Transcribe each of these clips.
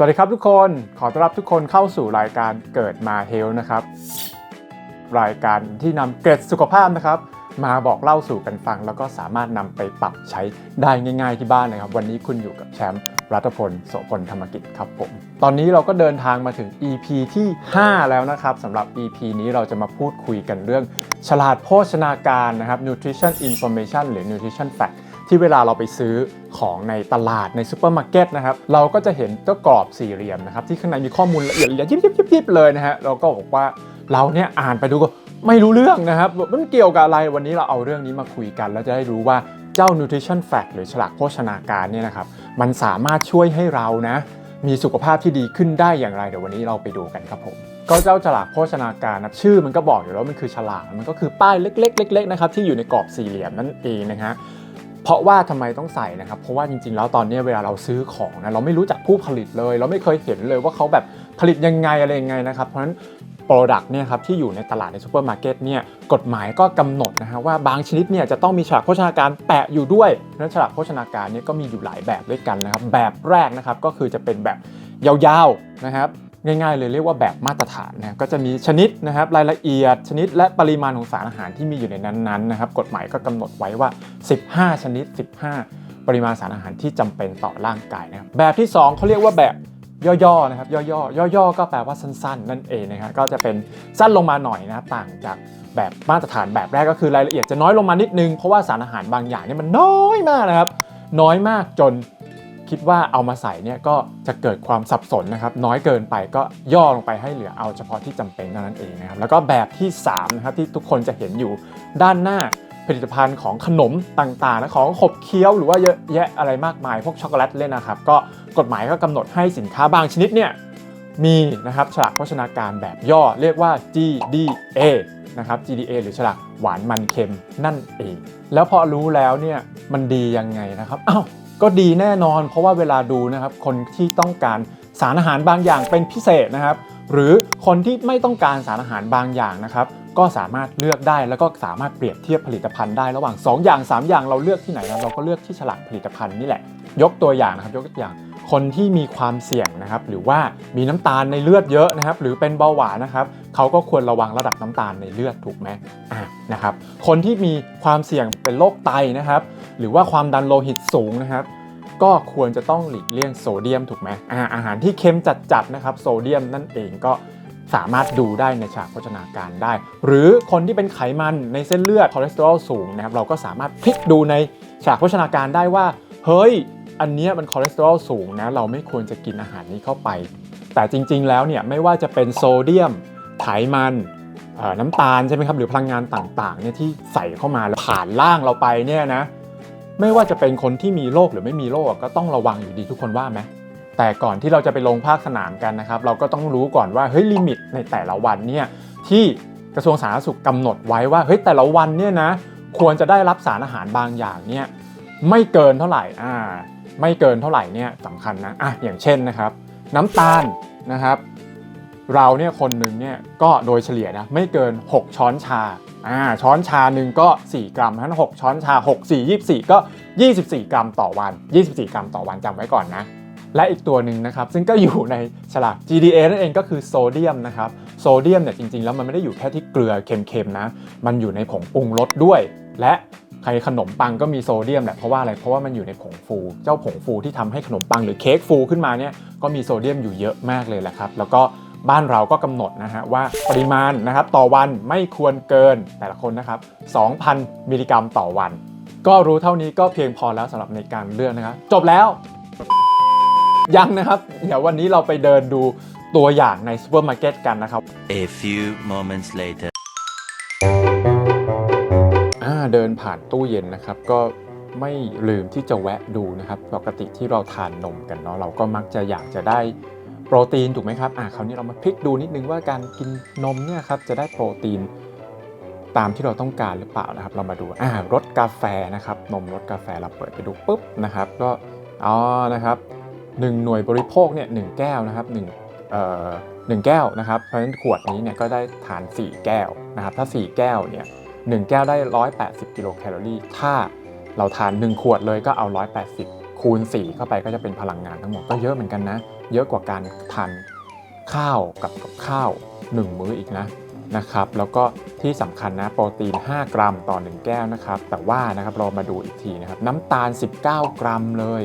สวัสดีครับทุกคน ขอต้อนรับทุกคนเข้าสู่รายการเกิดมาเฮลนะครับ รายการที่นำเกร็ดสุขภาพนะครับ มาบอกเล่าสู่กันฟัง แล้วก็สามารถนำไปปรับใช้ได้ง่าย ๆ ที่บ้านนะครับ วันนี้คุณอยู่กับแชมป์รัตพลโสพลธรรมกิจครับผม ตอนนี้เราก็เดินทางมาถึง EP ที่ 5 แล้วนะครับสำหรับ EP นี้เราจะมาพูดคุยกันเรื่อง ฉลาดโภชนาการนะครับ nutrition information หรือ nutrition fact ที่เวลาเราไปซื้อของในตลาดในซูเปอร์มาร์เก็ตนะครับเราก็จะเห็นเจ้ากรอบสี่เหลี่ยมนะครับที่ข้างในมีข้อมูลละเอียดยิบยิบยิบยิบเลยนะฮะเราก็บอกว่าเราเนี่ยอ่านไปดูก็ไม่รู้เรื่องนะครับมันเกี่ยวกับอะไรวันนี้เราเอาเรื่องนี้มาคุยกันแล้วจะได้รู้ว่าเจ้า nutrition fact หรือฉลากโภชนาการเนี่ยนะครับมันสามารถช่วยให้เรานะมีสุขภาพที่ดีขึ้นได้อย่างไรเดี๋ยววันนี้เราไปดูกันครับผมก็เจ้าฉลากโภชนาการนะชื่อมันก็บอกอยู่แล้วมันคือฉลากมันก็คือป้ายเล็กๆเล็กๆนะครับที่อยู่ในกรอบสี่เหลี่ยมนั่นเองนะฮะ เพราะว่าทำไมต้องใส่นะครับเพราะว่าจริงๆ แล้วตอนนี้เวลาเราซื้อของนะเราไม่รู้จักผู้ผลิตเลย เราไม่เคยเห็นเลยว่าเขาแบบผลิตยังไงอะไรยังไงนะครับเพราะฉะนั้นโปรดักต์เนี่ยครับที่อยู่ในตลาดในซูเปอร์มาร์เก็ตเนี่ยกฎหมายก็กำหนดนะฮะว่าบางชนิดเนี่ยจะต้องมีฉลากโภชนาการแปะอยู่ด้วยเพราะฉะนั้นฉลากโภชนาการเนี่ยก็มีอยู่หลายแบบด้วยกันนะครับแบบแรกนะครับก็คือจะเป็นแบบยาวๆนะครับ ง่ายๆเลยเรียกว่าแบบมาตรฐานนะก็จะมีชนิดนะครับรายละเอียด ชนิดและปริมาณของสารอาหารที่มีอยู่ในนั้นๆนะครับกฎหมายก็กำหนดไว้ว่า 15 ชนิด 15 ปริมาณสารอาหารที่จำเป็นต่อร่างกายนะครับแบบที่ 2เขาเรียกว่าแบบย่อๆนะครับย่อๆย่อๆก็แปลว่าสั้น ๆ นั่นเองนะครับก็จะเป็นสั้นลงมาหน่อยนะต่างจากแบบมาตรฐานแบบแรกก็คือรายละเอียดจะน้อยลงมานิดนึงเพราะว่าสารอาหารบางอย่างเนี่ยมันน้อยมากนะครับน้อยมากจน คิดว่าเอามาใส่เนี่ยก็จะเกิดความสับสนนะครับน้อยเกินไปก็ย่อลงไปให้เหลือเอาเฉพาะที่จำเป็นเท่านั้นเองนะครับแล้วก็แบบที่3นะครับที่ทุกคนจะเห็นอยู่ด้านหน้าผลิตภัณฑ์ของขนมต่างๆนะของขบเคี้ยวหรือว่าเยอะแยะอะไรมากมาย พวกช็อกโกแลตเล่นนะครับ ก็กฎหมายก็กำหนดให้สินค้าบางชนิดเนี่ยมีนะครับฉลากโภชนาการแบบย่อเรียกว่า GDA นะครับ GDA หรือฉลากหวานมันเค็มนั่นเอง แล้วพอรู้แล้วเนี่ยมันดียังไงนะครับอ้าว ก็ดีแน่นอน เพราะว่าเวลาดูนะครับคนที่ต้องการสารอาหารบางอย่างเป็นพิเศษนะครับ หรือคนที่ไม่ต้องการสารอาหารบางอย่างนะครับ ก็สามารถเลือกได้แล้วก็สามารถเปรียบเทียบผลิตภัณฑ์ได้ระหว่าง 2 อย่าง 3 อย่างเราเลือกที่ไหนนะเราก็เลือกที่ฉลากผลิตภัณฑ์นี่แหละ ยกตัวอย่างนะครับยกตัวอย่าง คนที่มีความเสี่ยงนะครับหรือว่ามีน้ำตาลในเลือดเยอะนะครับหรือเป็นเบาหวานนะครับเขาก็ควรระวังระดับน้ำตาลในเลือดถูกไหมอะนะครับคนที่มีความเสี่ยงเป็นโรคไตนะครับ หรือว่าความดันโลหิตสูงนะครับก็ควรจะต้องหลีกเลี่ยงโซเดียมถูกไหมอาอาหารที่เค็มจัดๆนะครับโซเดียมนั่นเองก็สามารถดูได้ในฉากโภชนาการได้ หรือคนที่เป็นไขมันในเส้นเลือดคอเลสเตอรอลสูงนะครับเราก็สามารถพลิกดูในฉากโภชนาการได้ว่า เฮ้ย อันนี้มันคอเลสเตอรอลสูงนะเราไม่ควรจะกินอาหารนี้เข้าไป แต่จริงๆแล้วเนี่ยไม่ว่าจะเป็นโซเดียม ไขมันน้ำตาลใช่ไหมครับหรือพลังงานต่างๆเนี่ยที่ใส่เข้ามาแล้วผ่านร่างเราไปเนี่ยนะไม่ว่าจะเป็นคนที่มีโรคหรือไม่มีโรคก็ต้องระวังอยู่ดีทุกคนว่าไหมแต่ก่อนที่เราจะไปลงภาคสนามกันนะครับเราก็ต้องรู้ก่อนว่าเฮ้ยลิมิตในแต่ละวันเนี่ยที่กระทรวงสาธารณสุขกำหนดไว้ว่าเฮ้ยแต่ละวันเนี่ยนะควรจะได้รับสารอาหารบางอย่างเนี่ยไม่เกินเท่าไหร่อ่า ไม่เกินเท่าไหร่เนี่ยสำคัญนะอะอย่างเช่นนะครับ น้ำตาลนะครับ เราเนี่ยคนหนึ่งเนี่ยก็โดยเฉลี่ยนะไม่เกิน 6 ช้อนชาอ่าช้อนชาหนึ่งก็ 4 กรัมทั้น6ช้อนชา 6 4 24 ก็ 24 กรัมต่อวัน 24 กรัมต่อวันจำไว้ก่อนนะและอีกตัวหนึ่งนะครับ ซึ่งก็อยู่ในฉลาก GDA นั่นเองก็คือโซเดียมนะครับโซเดียมเนี่ยจริงๆ แล้วมันไม่ได้อยู่แค่ที่เกลือเค็มๆนะ มันอยู่ในผงปรุงรสด้วย และ ใครขนมปังก็มีโซเดียมแหละเพราะว่าอะไรเพราะว่ามันอยู่ในผงฟู เจ้าผงฟูที่ทำให้ขนมปังหรือเค้กฟูขึ้นมาเนี่ยก็มีโซเดียมอยู่เยอะมากเลยแหละครับแล้วก็บ้านเราก็กำหนดนะฮะว่าปริมาณนะครับต่อวันไม่ควรเกินแต่ละคนนะครับ 2,000 มิลลิกรัมต่อวัน ก็รู้เท่านี้ก็เพียงพอแล้วสำหรับในการเลือกนะครับ จบแล้ว ยังนะครับ เดี๋ยววันนี้เราไปเดินดูตัวอย่างในซูเปอร์มาร์เก็ตกันนะครับ A few moments later. เดินผ่านตู้เย็นนะครับ ก็ไม่ลืมที่จะแวะดูนะครับ ปกติที่เราทานนมกันเนาะเราก็มักจะอยากจะได้โปรตีนถูกไหมครับอ่าคราวนี้เรามาพลิกดูนิดนึงว่าการกินนมเนี่ยครับจะได้โปรตีนตามที่เราต้องการหรือเปล่านะครับ เรามาดูอ่ารสกาแฟนะครับ นมรสกาแฟเราเปิดไปดูปุ๊บนะครับ ก็อ๋อนะครับหนึ่งหน่วยบริโภคเนี่ยหนึ่งแก้วนะครับหนึ่งเอ่อหนึ่งแก้วนะครับเพราะฉะนั้นขวดนี้เนี่ยก็ได้ทาน 4 แก้วนะครับ ถ้า 4 แก้วเนี่ย 1 แก้วได้ 180 กิโลแคลอรี่ ถ้าเราทาน 1 ขวดเลยก็เอา 180 คูณ 4 เข้าไปก็จะเป็นพลังงานทั้งหมดก็เยอะเหมือนกันนะ เยอะกว่าการทานข้าวกับกับข้าว 1 มื้ออีกนะนะครับ แล้วก็ที่สำคัญนะโปรตีน 5 กรัมต่อ 1 แก้วนะครับ แต่ว่านะครับเรามาดูอีกทีนะครับน้ำตาล 19 กรัมเลย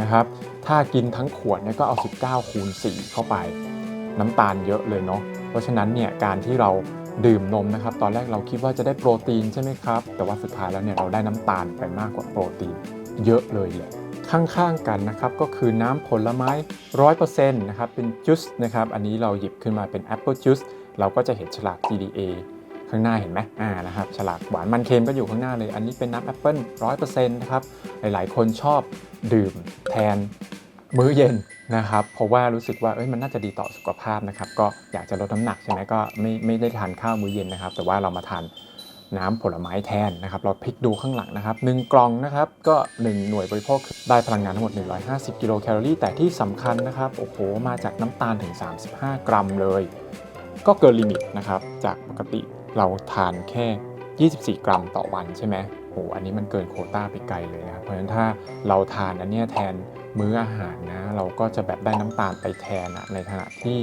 นะครับ ถ้ากินทั้งขวดเนี่ยก็เอา 19 คูณ 4 เข้าไป น้ำตาลเยอะเลยเนาะเพราะฉะนั้นเนี่ยการที่เรา ดื่มนมนะครับ ตอนแรกเราคิดว่าจะได้โปรตีนใช่ไหมครับ แต่ว่าสุดท้ายแล้วเนี่ยเราได้น้ำตาลไปมากกว่าโปรตีน เยอะเลยแหละข้างๆกันนะครับก็คือน้ำผลไม้ 100%นะครับเป็นจุสนะครับอันนี้เราหยิบขึ้นมาเป็น Apple Juice เราก็จะเห็นฉลาก GDA ข้างหน้าเห็นไหมอ่านะครับฉลากหวานมันเค็มก็อยู่ข้างหน้าเลย อันนี้เป็นน้ำแอปเปิ้ล100%นะครับหลายๆ คนชอบดื่มแทน มื้อเย็นนะครับเพราะว่ารู้สึกว่าเอ้ยมันน่าจะดีต่อสุขภาพนะครับก็อยากจะลดน้ำหนักใช่ไหมก็ไม่ไม่ได้ทานข้าวมื้อเย็นนะครับ แต่ว่าเรามาทานน้ำผลไม้แทนนะครับ เราพลิกดูข้างหลังนะครับหนึ่งกล่องนะครับก็ 1 หน่วยบริโภคได้พลังงานทั้งหมด 150 กิโลแคลอรี่ แต่ที่สำคัญนะครับโอ้โหมาจากน้ำตาลถึง 35 กรัมเลย ก็เกินลิมิตนะครับ จากปกติเราทานแค่ 24 กรัมต่อวันใช่ไหมโอ้โหอันนี้มันเกินโคต้าไปไกลเลยนะเพราะฉะนั้นถ้าเราทานอันนี้แทน มื้ออาหารนะเราก็จะแบบได้น้ำตาลไปแทนอะในขณะที่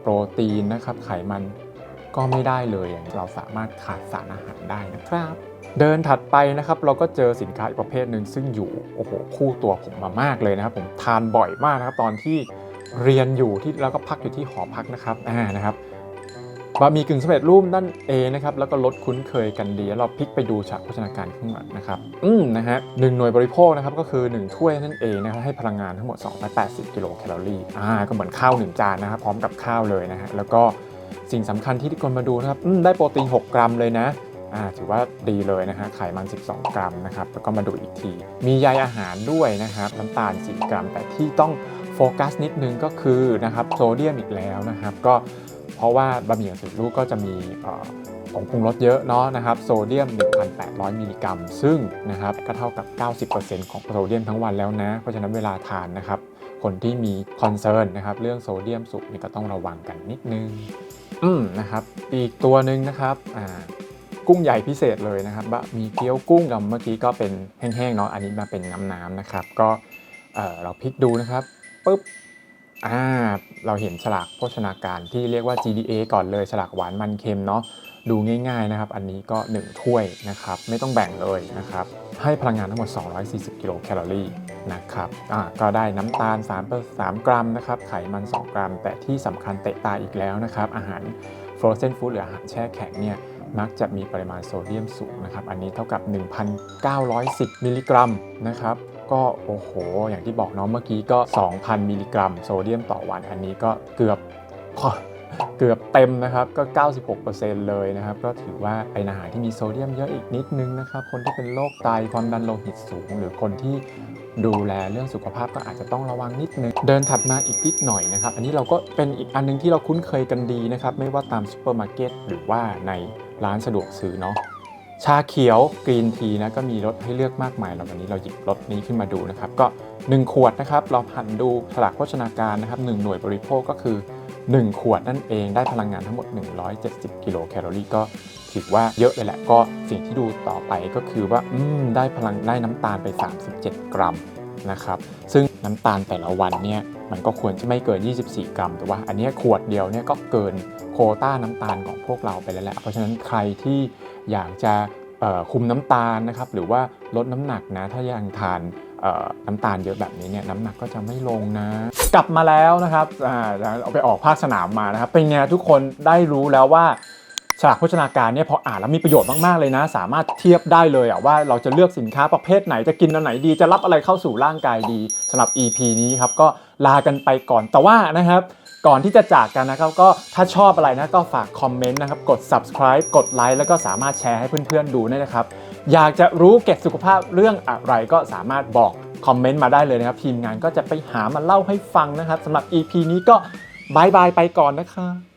โปรตีนนะครับไขมันก็ไม่ได้เลยยเราสามารถขาดสารอาหารได้นะครับ เดินถัดไปนะครับเราก็เจอสินค้าอีกประเภทหนึ่งซึ่งอยู่โอ้โหคู่ตัวผมมามากเลยนะครับ ผมทานบ่อยมากนะครับตอนที่เรียนอยู่ที่แล้วก็พักอยู่ที่หอพักนะครับอ่านะครับ บะหมี่กึ่งสำเร็จรูปนั่นเองนะครับแล้วก็ลดคุ้นเคยกันดีเราพลิกไปดูฉากโภชนาการข้างหลังนะครับอืมนะฮะหนึ่งหน่วยบริโภคนะครับก็คือ 1 ถ้วยนั่นเองนะครับให้พลังงานทั้งหมด 280 กิโลแคลอรี่อ่าก็เหมือนข้าว 1 จานนะครับพร้อมกับข้าวเลยนะฮะแล้วก็สิ่งสำคัญที่ทุกคนมาดูนะครับได้โปรตีน 6 กรัมเลยนะอ่าถือว่าดีเลยนะฮะไขมัน 12 กรัมนะครับแล้วก็มาดูอีกที มีใยอาหารด้วยนะครับน้ำตาล4กรัม แต่ที่ต้องโฟกัสนิดนึงก็คือนะครับโซเดียมอีกแล้วนะครับก็ เพราะว่าบะหมี่กึ่งสำเร็จรูปก็จะมีเอ่อผงปรุงรสเยอะเนาะนะครับโซเดียม 1,800 มิลลิกรัม ซึ่งนะครับก็เท่ากับ 90%ของโซเดียมทั้งวันแล้วนะ เพราะฉะนั้นเวลาทานนะครับ คนที่มีคอนเซิร์นนะครับเรื่องโซเดียมสูงนี่ก็ต้องระวังกันนิดนึงอืมนะครับอีกตัวหนึ่งนะครับอ่ากุ้งใหญ่พิเศษเลยนะครับบะมีเกี๊ยวกุ้งกับเมื่อกี้ก็เป็นแห้งๆเนาะอันนี้มาเป็นน้ำๆนะครับ ก็เออเราพลิกดูนะครับปุ๊บ อ่าเราเห็นฉลากโภชนาการที่เรียกว่า GDA ก่อนเลยฉลากหวานมันเค็มเนาะดูง่ายๆนะครับ อันนี้ก็ 1 ถ้วยนะครับ ไม่ต้องแบ่งเลยนะครับ ให้พลังงานทั้งหมด 240 กิโลแคลอรี่นะครับอ่าก็ได้น้ำตาล 3 3 กรัมนะครับ ไขมัน 2 กรัม แต่ที่สำคัญเตะตาอีกแล้วนะครับ อาหาร frozen food หรืออาหารแช่แข็งเนี่ยมักจะมีปริมาณโซเดียมสูงนะครับ อันนี้เท่ากับ 1,910 มิลลิกรัมนะครับ ก็โอ้โห อย่างที่บอกเน้องเมื่อกี้ก็ 2,000 มิลลิกรัม โซเดียมต่อวัน อันนี้ก็เกือบเกือบเต็มนะครับก็ 96%เลยนะครับ ก็ถือว่าเป็นอาหารที่มีโซเดียมเยอะอีกนิดนึงนะครับ คนที่เป็นโรคไตความดันโลหิตสูง หรือคนที่ดูแลเรื่องสุขภาพก็อาจจะต้องระวังนิดนึง เดินถัดมาอีกนิดหน่อยนะครับ อันนี้เราก็เป็นอีกอันนึงที่เราคุ้นเคยกันดีนะครับ ไม่ว่าตามซูเปอร์มาร์เก็ตหรือว่าในร้านสะดวกซื้อเนาะ ชาเขียวกรีนทีนะก็มีรสให้เลือกมากมายเราวันนี้เราหยิบรสนี้ขึ้นมาดูนะครับ ก็ 1 ขวดนะครับ เราหันดูฉลากโภชนาการนะครับ1หน่วยบริโภคก็คือ 1 ขวดนั่นเองได้พลังงานทั้งหมด 170 กิโลแคลอรี่ก็ถือว่าเยอะเลยแหละก็สิ่งที่ดูต่อไปก็คือว่าได้พลังได้น้ำตาลไป 37 กรัม นะครับซึ่งน้ำตาลแต่ละวันเนี่ยมันก็ควรจะไม่เกิน 24 กรัม แต่ว่าอันนี้ขวดเดียวเนี่ยก็เกินโคต้าน้ำตาลของพวกเราไปแล้วแหละเพราะฉะนั้นใครที่อยากจะคุมน้ำตาลนะครับหรือว่าลดน้ำหนักนะถ้ายังทานน้ำตาลเยอะแบบนี้เนี่ยน้ำหนักก็จะไม่ลงนะ กลับมาแล้วนะครับเอาไปออกภาคสนามมานะครับเป็นไงทุกคนได้รู้แล้วว่า ฉลากโภชนาการเนี่ยพออ่านแล้วมีประโยชน์มากๆเลยนะ สามารถเทียบได้เลยอะว่าเราจะเลือกสินค้าประเภทไหนจะกินอันไหนดีจะรับอะไรเข้าสู่ร่างกายดีสำหรับ EP นี้ครับก็ลากันไปก่อนแต่ว่านะครับก่อนที่จะจากกันนะครับก็ถ้าชอบอะไรนะก็ฝากคอมเมนต์นะครับกด subscribe กดไลค์แล้วก็สามารถแชร์ให้เพื่อนๆดูด้นะครับ อยากจะรู้เก็บสุขภาพเรื่องอะไรก็สามารถบอกคอมเมนต์มาได้เลยนะครับ ทีมงานก็จะไปหามาเล่าให้ฟังนะครับสำหรับ EP นี้ก็บายบายไปก่อนนะครับ